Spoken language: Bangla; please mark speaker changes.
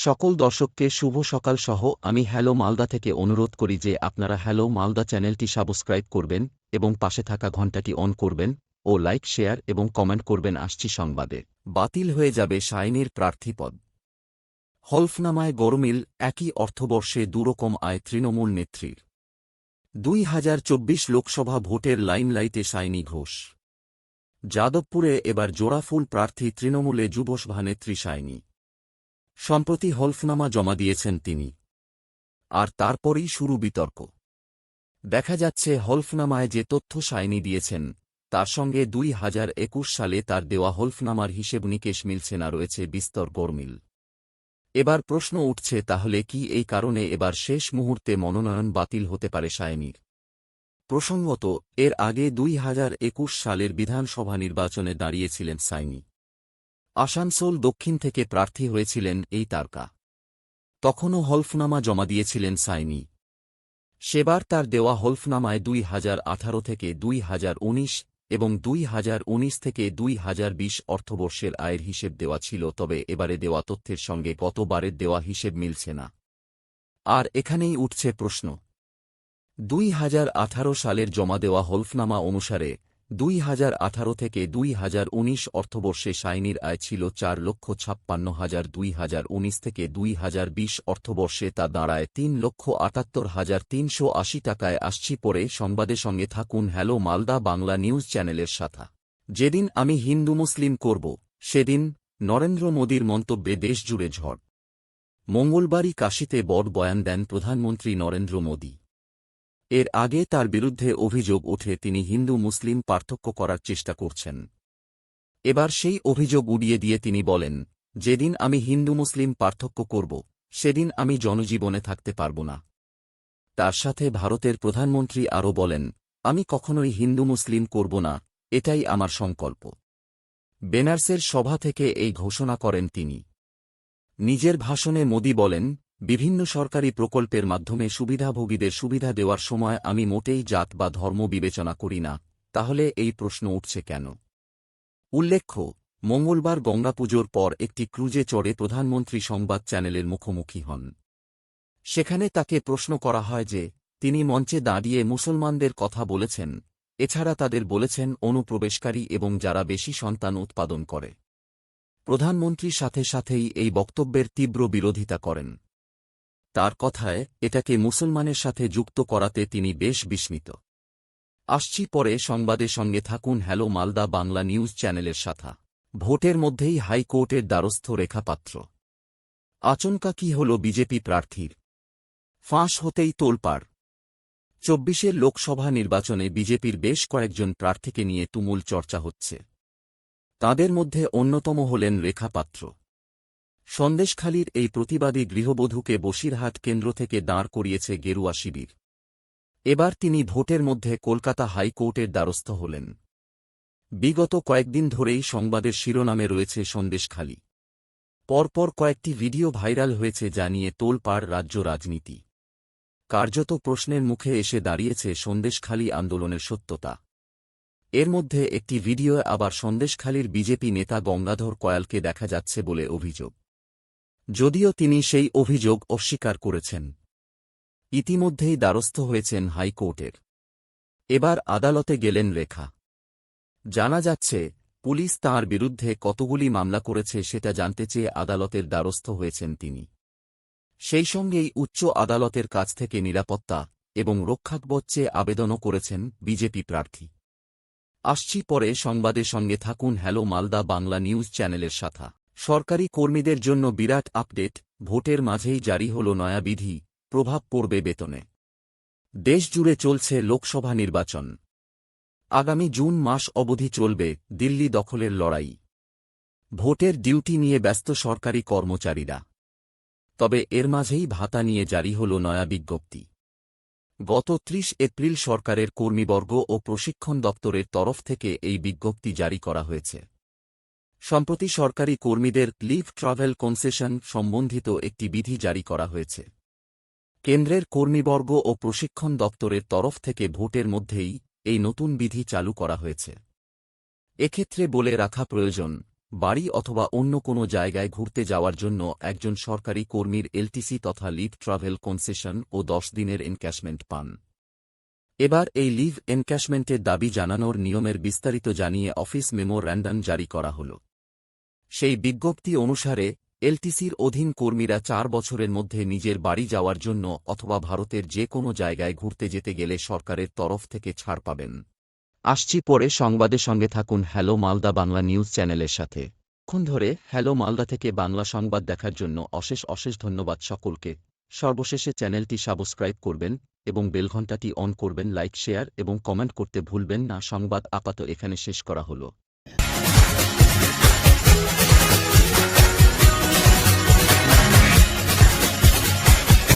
Speaker 1: সকল দর্শককে শুভ সকাল সহ আমি হ্যালো মালদা থেকে অনুরোধ করি যে আপনারা হ্যালো মালদা চ্যানেলটি সাবস্ক্রাইব করবেন এবং পাশে থাকা ঘণ্টাটি অন করবেন ও লাইক, শেয়ার এবং কমেন্ট করবেন। আসছি সংবাদে। বাতিল হয়ে যাবে শাইনির প্রার্থীপদ হলফনামায় গরমিল একই অর্থবর্ষে দুরকম আয় তৃণমূল নেত্রীর। দুই হাজার চব্বিশ লোকসভা ভোটের লাইমলাইটে সাইনি ঘোষ। যাদবপুরে এবার জোড়াফুল প্রার্থী তৃণমূলে যুবসভানেত্রী সাইনি সম্প্রতি হলফনামা জমা দিয়েছেন তিনি। আর তারপরেই শুরু বিতর্ক। দেখা যাচ্ছে হলফনামায় যে তথ্য সাইনি দিয়েছেন, তার সঙ্গে দুই হাজার একুশ সালে তার দেওয়া হলফনামার হিসেব নিকেশ মিলছে না রয়েছে বিস্তর গরমিল। এবার প্রশ্ন উঠছে তাহলে কি এই কারণে এবার শেষ মুহূর্তে মনোনয়ন বাতিল হতে পারে সায়নির? প্রসঙ্গত, এর আগে দুই হাজার একুশ সালের বিধানসভা নির্বাচনে দাঁড়িয়েছিলেন সাইনি আসানসোল দক্ষিণ থেকে প্রার্থী হয়েছিলেন এই তারকা। তখনও হলফনামা জমা দিয়েছিলেন সাইনি। সেবার তার দেওয়া হলফনামায় দুই হাজার আঠারো থেকে দুই হাজার উনিশ এবং দুই হাজার উনিশ থেকে দুই হাজার বিশ অর্থবর্ষের আয়ের হিসেব দেওয়া ছিল, তবে এবারে দেওয়া তথ্যের সঙ্গে গতবারের দেওয়া হিসেব মিলছে না। আর এখানেই উঠছে প্রশ্ন। দুই হাজার আঠারো সালের জমা দেওয়া হলফনামা অনুসারে দুই হাজার আঠারো থেকে দুই হাজার উনিশ অর্থবর্ষে সাইনির আয় ছিল চার লক্ষ ছাপ্পান্ন হাজার দুই হাজার উনিশ থেকে দুই হাজার বিশ অর্থবর্ষে তা দাঁড়ায় তিন লক্ষ আটাত্তর হাজার তিনশো আশি টাকায়। আসছি পরে সংবাদের সঙ্গে থাকুন হ্যালো মালদা বাংলা নিউজ চ্যানেলের সাথা। যেদিন আমি হিন্দু মুসলিম করব, সেদিন নরেন্দ্র মোদীর মন্তব্যে দেশজুড়ে ঝড়। মঙ্গলবারই কাশিতে বড় বয়ান দেন প্রধানমন্ত্রী নরেন্দ্র মোদী। এর আগে তার বিরুদ্ধে অভিযোগ ওঠে তিনি হিন্দু মুসলিম পার্থক্য করার চেষ্টা করছেন। এবার সেই অভিযোগ উড়িয়ে দিয়ে তিনি বলেন, যেদিন আমি হিন্দু মুসলিম পার্থক্য করব, সেদিন আমি জনজীবনে থাকতে পারব না। তার সাথে ভারতের প্রধানমন্ত্রী আরও বলেন, আমি কখনোই হিন্দু মুসলিম করব না, এটাই আমার সংকল্প। বেনার্সের সভা থেকে এই ঘোষণা করেন তিনি। নিজের ভাষণে মোদি বলেন বিভিন্ন সরকারি প্রকল্পের মাধ্যমে সুবিধাভোগীদের সুবিধা দেওয়ার সময় আমি মোটেই জাত বা ধর্ম বিবেচনা করি না, তাহলে এই প্রশ্ন উঠছে কেন? উল্লেখ্য, মঙ্গলবার গঙ্গাপুজোর পর একটি ক্রুজে চড়ে প্রধানমন্ত্রী সংবাদ চ্যানেলের মুখোমুখি হন। সেখানে তাকে প্রশ্ন করা হয় যে, তিনি মঞ্চে দাঁড়িয়ে মুসলমানদের কথা বলেছেন, এছাড়া তাদের বলেছেন অনুপ্রবেশকারী এবং যারা বেশি সন্তান উৎপাদন করে। প্রধানমন্ত্রীর সাথে সাথেই এই বক্তব্যের তীব্র বিরোধিতা করেন। তার কথায়, এটাকে মুসলমানের সাথে যুক্ত করাতে তিনি বেশ বিস্মিত। আসছি পরে সংবাদের সঙ্গে থাকুন হ্যালো মালদা বাংলা নিউজ চ্যানেলের সাথা ভোটের মধ্যেই হাইকোর্টের দ্বারস্থ রেখাপাত্র। আচমকা কি হল বিজেপি প্রার্থীর? ফাঁস হতেই তোলপাড়। চব্বিশের লোকসভা নির্বাচনে বিজেপির বেশ কয়েকজন প্রার্থীকে নিয়ে তুমুল চর্চা হচ্ছে। তাদের মধ্যে অন্যতম হলেন রেখাপাত্র। সন্দেশখালীর এই প্রতিবাদী গৃহবধূকে বসিরহাট কেন্দ্র থেকে দাঁড় করিয়েছে গেরুয়া শিবির। এবার তিনি ভোটের মধ্যে কলকাতা হাইকোর্টের দ্বারস্থ হলেন। বিগত কয়েকদিন ধরেই সংবাদের শিরোনামে রয়েছে সন্দেশখালী। পরপর কয়েকটি ভিডিও ভাইরাল হয়েছে জানিয়ে তোলপাড় রাজ্য রাজনীতি। কার্যত প্রশ্নের মুখে এসে দাঁড়িয়েছে সন্দেশখালী আন্দোলনের সত্যতা। এর মধ্যে একটি ভিডিও আবার সন্দেশখালীর বিজেপি নেতা গঙ্গাধর কয়ালকে দেখা যাচ্ছে বলে অভিযোগ। যদিও তিনি সেই অভিযোগ অস্বীকার করেছেন। ইতিমধ্যেই দ্বারস্থ হয়েছেন হাইকোর্টের। এবার আদালতে গেলেন রেখা জানা যাচ্ছে, পুলিশ তাঁর বিরুদ্ধে কতগুলি মামলা করেছে সেটা জানতে চেয়ে আদালতের দ্বারস্থ হয়েছেন তিনি। সেই সঙ্গেই উচ্চ আদালতের কাছ থেকে নিরাপত্তা এবং রক্ষাকবচ চেয়ে আবেদনও করেছেন বিজেপি প্রার্থী। আসছি পরে সংবাদের সঙ্গে থাকুন হ্যালো মালদা বাংলা নিউজ চ্যানেলের সাথা। সরকারি কর্মীদের জন্য বিরাট আপডেট, ভোটের মাঝেই জারি হল নয়া বিধি, প্রভাব পড়বে বেতনে। দেশজুড়ে চলছে লোকসভা নির্বাচন। আগামী জুন মাস অবধি চলবে দিল্লি দখলের লড়াই। ভোটের ডিউটি নিয়ে ব্যস্ত সরকারি কর্মচারীরা। তবে এর মাঝেই ভাতা নিয়ে জারি হল নয়া বিজ্ঞপ্তি। গত ত্রিশ এপ্রিল সরকারের কর্মীবর্গ ও প্রশিক্ষণ দপ্তরের তরফ থেকে এই বিজ্ঞপ্তি জারি করা হয়েছে। সম্প্রতি সরকারি কর্মীদের লিভ ট্রাভেল কনসেশন সম্বন্ধিত একটি বিধি জারি করা হয়েছে। কেন্দ্রের কর্মীবর্গ ও প্রশিক্ষণ দপ্তরের তরফ থেকে ভোটের মধ্যেই এই নতুন বিধি চালু করা হয়েছে। এক্ষেত্রে বলে রাখা প্রয়োজন, বাড়ি অথবা অন্য কোনো জায়গায় ঘুরতে যাওয়ার জন্য একজন সরকারি কর্মীর এলটিসি তথা লিভ ট্রাভেল কনসেশন ও দশ দিনের এনক্যাশমেন্ট পান। এবার এই লিভ এনক্যাশমেন্টের দাবি জানানোর নিয়মের বিস্তারিত জানিয়ে অফিস মেমোর্যান্ডাম জারি করা হল। সেই বিজ্ঞপ্তি অনুসারে, এলটিসির অধীন কর্মীরা চার বছরের মধ্যে নিজের বাড়ি যাওয়ার জন্য অথবা ভারতের যে কোনো জায়গায় ঘুরতে যেতে গেলে সরকারের তরফ থেকে ছাড় পাবেন। আসছি পরে সংবাদের সঙ্গে থাকুন হ্যালো মালদা বাংলা নিউজ চ্যানেলের সাথে। ক্ষণ ধরে হ্যালো মালদা থেকে বাংলা সংবাদ দেখার জন্য অশেষ অশেষ ধন্যবাদ সকলকে। সর্বশেষে চ্যানেলটি সাবস্ক্রাইব করবেন এবং বেলঘণ্টাটি অন করবেন, লাইক, শেয়ার এবং কমেন্ট করতে ভুলবেন না। সংবাদ আপাত এখানে শেষ করা হলো।